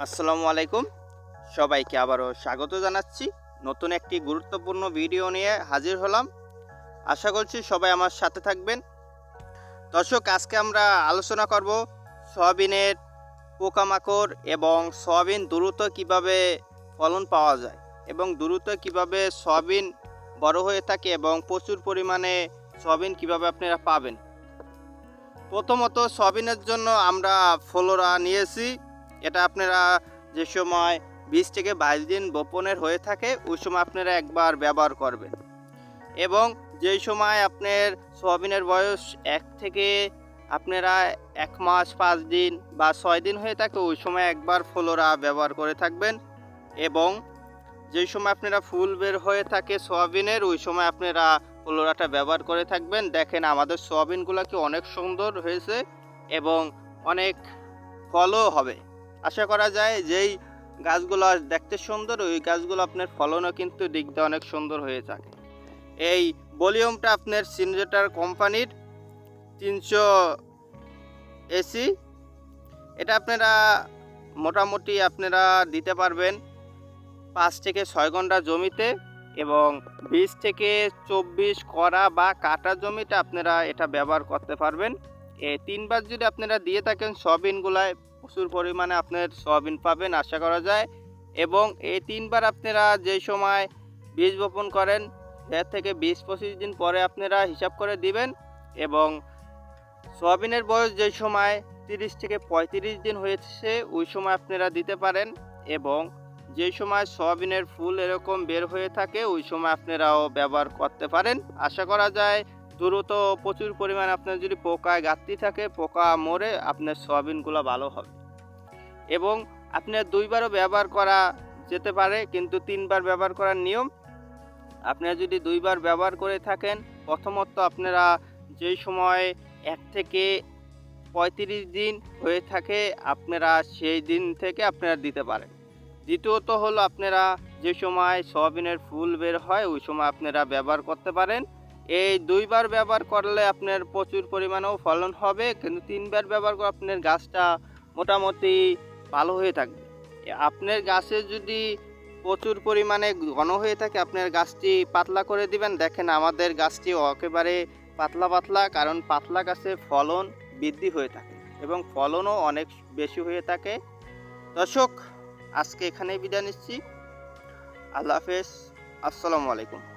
আসসালামু আলাইকুম। সবাইকে আবারও স্বাগত জানাচ্ছি। নতুন একটি গুরুত্বপূর্ণ ভিডিও নিয়ে হাজির হলাম। আশা করছি সবাই আমার সাথে থাকবেন। দর্শক, আজকে আমরা আলোচনা করব সয়াবিনের পোকামাকড় এবং সয়াবিন দ্রুত কীভাবে ফলন পাওয়া যায় এবং দ্রুত কীভাবে সয়াবিন বড় হয়ে থাকে এবং প্রচুর পরিমাণে সয়াবিন কীভাবে আপনারা পাবেন। প্রথমত সয়াবিনের জন্য আমরা ফলোরা নিয়েছি। এটা আপনারা যে সময় বিশ থেকে বাইশ দিন বপনের হয়ে থাকে, ওই সময় আপনারা একবার ব্যবহার করবেন। এবং যেই সময় আপনার সোয়াবিনের বয়স এক থেকে আপনারা এক মাস, পাঁচ দিন বা ছয় দিন হয়ে থাকে, ওই সময় একবার ফলোরা ব্যবহার করে থাকবেন। এবং যেই সময় আপনারা ফুল বের হয়ে থাকে সোয়াবিনের, ওই সময় আপনারা ফলোরাটা ব্যবহার করে থাকবেন। দেখেন আমাদের সোয়াবিনগুলো কি অনেক সুন্দর হয়েছে এবং অনেক ফলও হবে। আশা করা যায় যেই গাছগুলো দেখতে সুন্দর, ওই গাছগুলো আপনার ফলনও কিন্তু দিকতে অনেক সুন্দর হয়ে থাকে। এই ভলিউমটা আপনার সিনজেটার কোম্পানির তিনশো এসি। এটা আপনারা মোটামুটি আপনারা দিতে পারবেন পাঁচ থেকে ছয় ঘণ্টা জমিতে এবং বিশ থেকে চব্বিশ করা বা কাটা জমিতে আপনারা এটা ব্যবহার করতে পারবেন। এই তিনবার যদি আপনারা দিয়ে থাকেন সয়াবিনগুলায় প্রচুর পরিমাণে আপনার সয়াবিন পাবেন, আশা করা যায়। এবং এই তিনবার আপনারা যে সময় বীজ বপন করেন এর থেকে বিশ পঁচিশ দিন পরে আপনারা হিসাব করে দিবেন এবং সয়াবিনের বয়স যে সময় তিরিশ থেকে পঁয়ত্রিশ দিন হয়েছে, ওই সময় আপনারা দিতে পারেন এবং যে সময় সয়াবিনের ফুল এরকম বের হয়ে থাকে, ওই সময় আপনারাও ব্যবহার করতে পারেন, আশা করা যায়। দ্রুত প্রচুর পরিমাণে আপনার যদি পোকায় ঘাটতি থাকে, পোকা মরে আপনার সয়াবিনগুলো ভালো হবে। এবং আপনার দুইবারও ব্যবহার করা যেতে পারে, কিন্তু তিনবার ব্যবহার করার নিয়ম আপনারা যদি দুইবার ব্যবহার করে থাকেন, প্রথমত আপনারা যেই সময় এক থেকে পঁয়ত্রিশ দিন হয়ে থাকে, আপনারা সেই দিন থেকে আপনারা দিতে পারেন। দ্বিতীয়ত হলো আপনারা যে সময় সয়াবিনের ফুল বের হয়, ওই সময় আপনারা ব্যবহার করতে পারেন। এই দুইবার ব্যবহার করলে আপনার প্রচুর পরিমাণেও ফলন হবে, কিন্তু তিনবার ব্যবহার করে আপনার গাছটা মোটামুটি ভালো হয়ে থাকবে। আপনার গাছে যদি প্রচুর পরিমাণে ঘন হয়ে থাকে, আপনার গাছটি পাতলা করে দিবেন। দেখেন আমাদের গাছটি একেবারে পাতলা পাতলা, কারণ পাতলা গাছে ফলন বৃদ্ধি হয়ে থাকে এবং ফলনও অনেক বেশি হয়ে থাকে। দর্শক, আজকে এখানেই বিদায় নিচ্ছি। আল্লাহ হাফেজ। আসসালামু আলাইকুম।